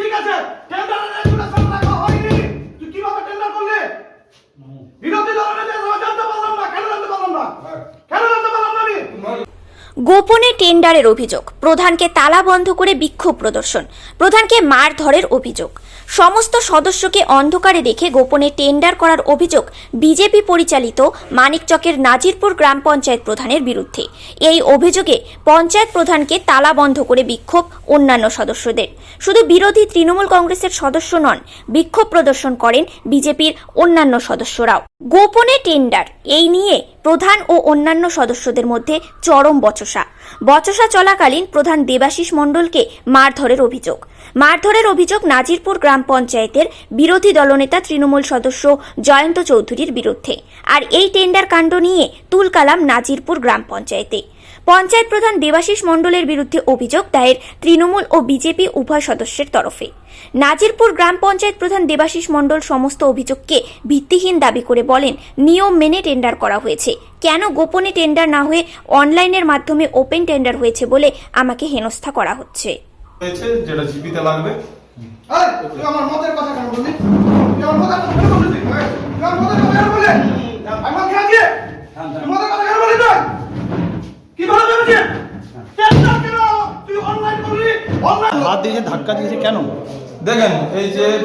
ঠিক আছে। টেন্ডারের রেগুলেশন রাখা হয়নি তুই কীভাবে টেন্ডার করলি বিরোধী দলের নেতা জানতে পারলাম না কেন জানতে পারলাম না কেন জানতে পারলাম না আমি গোপনে টেন্ডারের অভিযোগ। প্রধানকে তালা বন্ধ করে বিক্ষোভ প্রদর্শন। প্রধানকে মারধরের অভিযোগ। সমস্ত সদস্যকে অন্ধকারে রেখে গোপনে টেন্ডার করার অভিযোগ বিজেপি পরিচালিত মানিকচকের নাজিরপুর গ্রাম পঞ্চায়েত প্রধানের বিরুদ্ধে। এই অভিযোগে পঞ্চায়েত প্রধানকে তালা বন্ধ করে বিক্ষোভ অন্যান্য সদস্যদের। শুধু বিরোধী তৃণমূল কংগ্রেসের সদস্য নন, বিক্ষোভ প্রদর্শন করেন বিজেপির অন্যান্য সদস্যরাও। গোপনে টেন্ডার, এই নিয়ে প্রধান ও অন্যান্য সদস্যদের মধ্যে চরম বচসা। বচসা চলাকালীন প্রধান দেবাশিস মণ্ডলকে মারধরের অভিযোগ। মারধরের অভিযোগ নাজিরপুর গ্রাম পঞ্চায়েতের বিরোধী দলনেতা তৃণমূল সদস্য জয়ন্ত চৌধুরীর বিরুদ্ধে। আর এই টেন্ডার কাণ্ড নিয়ে তুলকালাম নাজিরপুর গ্রাম পঞ্চায়েতে। পঞ্চায়েত প্রধান দেবাশিস মণ্ডলের বিরুদ্ধে অভিযোগ দায়ের তৃণমূল ও বিজেপি উভয় সদস্যের তরফে। নাজিরপুর গ্রাম পঞ্চায়েত প্রধান দেবাশিস মণ্ডল সমস্ত অভিযোগকে ভিত্তিহীন দাবি করে বলেন নিয়ম মেনে টেন্ডার করা হয়েছে। কেন গোপনে টেন্ডার না হয়ে অনলাইনের মাধ্যমে ওপেন টেন্ডার হয়েছে বলে আমাকে হেনস্থা করা হচ্ছে? যেটা জিপিতে লাগবে। আমার মতের কথা কেন বললি? আমার কথা কেন বললি? আমার কথা কেন বললি আমি মত খেয়ে দিয়ে তুই মতের কথা কেন বললি তুই কি ভালো ভেবেছিস টেন্ডার কেন তুই অনলাইন করলি হাত দিয়েছে ধাক্কা দিয়েছে কেন? দেখেন এই যে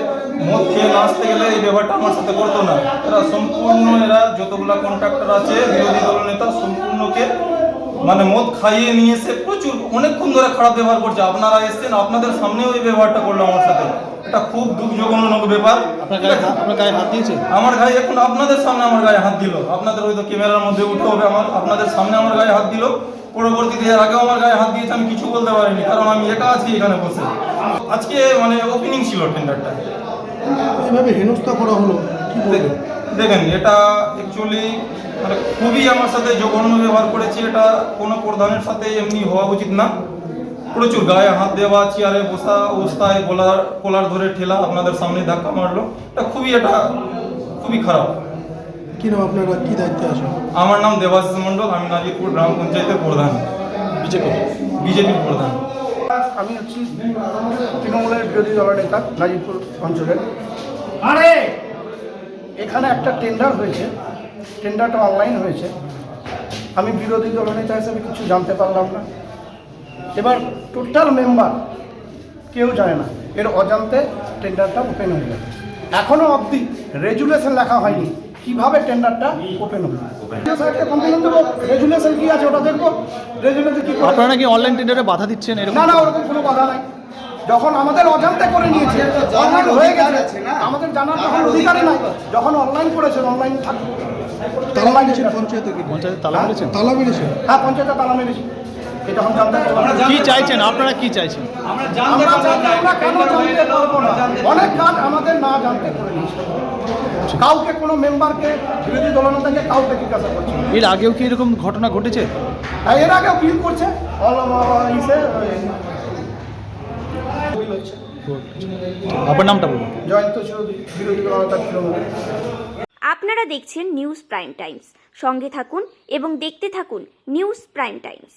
মদ খেয়ে না আসতে গেলে এই ব্যাপারটা আমার সাথে করতো না। এরা সম্পূর্ণ এরা যতগুলা কন্ট্রাক্টর আছে বিরোধী দল নেতা সম্পূর্ণকে মানে মদ খাইয়ে নিয়ে এসে প্রচুর অনেকক্ষণ ধরে খারাপ ব্যবহার করছে। আপনারা এসেছেন আপনাদের সামনেও এই ব্যবহারটা করল আমার সাথে। এটা খুব দুঃখজনক ব্যাপার। আপনার গায়ে হাত- দিয়েছে? আমার গায়ে এখন আপনাদের সামনে আমার গায়ে হাত দিল। আপনাদের হয়তো ক্যামেরার মধ্যে উঠে হবে আমার আপনাদের সামনে আমার গায়ে হাত দিল। পরবর্তীতে এর আগেও আমার গায়ে হাত দিয়েছে আমি কিছু বলতে পারিনি কারণ আমি একা আছি এখানে বসে। আজকে মানে ওপেনিং ছিল টেন্ডারটা এভাবে হেনস্থা করা হলো দেখেন এটা অ্যাকচুয়ালি মানে খুবই আমার সাথে জঘন্য ব্যবহার করেছে এটা কোনো প্রধানের সাথে এমনি হওয়া উচিত না। প্রচুর গায়ে হাত দেওয়া চেয়ারে বসা অবস্থায় গলার কলার ধরে ঠেলা আপনাদের সামনে ধাক্কা মারলো এটা খুবই এটা খুবই খারাপ। কি নাম আপনারা কি দায়িত্বে আছেন আমার নাম দেবাশিস মণ্ডল আমি নাজিরপুর গ্রাম পঞ্চায়েতের প্রধান। বিজেপি। বিজেপির প্রধান। আমি হচ্ছি তৃণমূলের বিরোধী দলের নেতা নাজিরপুর অঞ্চলের। আরে! এখানে একটা টেন্ডার হয়েছে। টেন্ডারটা অনলাইন হয়েছে। আমি বিরোধী দলনেতা হিসেবে কিছু জানতে পারলাম না। এবার টোটাল মেম্বার কেউ জানে না। এর অজান্তে টেন্ডারটা ওপেন হয়ে গেছে এখনও অবধি রেজুলেশন লেখা হয়নি। কীভাবে টেন্ডারটা ওপেন হবে? কমপ্লেন দেবো। রেজুলেশন কি আছে ওটা দেখব। রেজুলেশন কি আপনারা নাকি অনলাইন টেন্ডারে বাধা দিচ্ছেন এরকম? না না ওরকম কোনো বাধা নাই। যখন আমাদের অজান্তে করে নিয়েছে অনলাইন হয়ে গেছে। আমাদের জানার তখন অধিকারই নাই। যখন অনলাইন করেছেন অনলাইন থাকবে। তালা মেরেছেন পঞ্চায়েতে কি? পঞ্চায়েতে তালা মেরেছেন? তালা মেরেছেন। হ্যাঁ পঞ্চায়েতে তালা মেরেছি এটা জানতে কি চাইছেন? আপনারা কি চাইছেন? আমরা জানতে আমরা কেন জানতে পারব না? অনেক কাজ আমাদের না জানতে করে কাউকে কোনো মেম্বারকে বিরোধী দলনেতাকে কাউকে জিজ্ঞাসা করছে এর আগেও কি এরকম ঘটনা ঘটেছে? এর আগেও বিল করছে। অল ইসে বিল হচ্ছে আপনার নামটা বলুন। জয়ন্ত চৌধুরী বিরোধী দলনেতা তৃণমূল। আপনারা দেখছেন নিউজ প্রাইম টাইমস। সঙ্গে থাকুন এবং দেখতে থাকুন নিউজ প্রাইম টাইমস।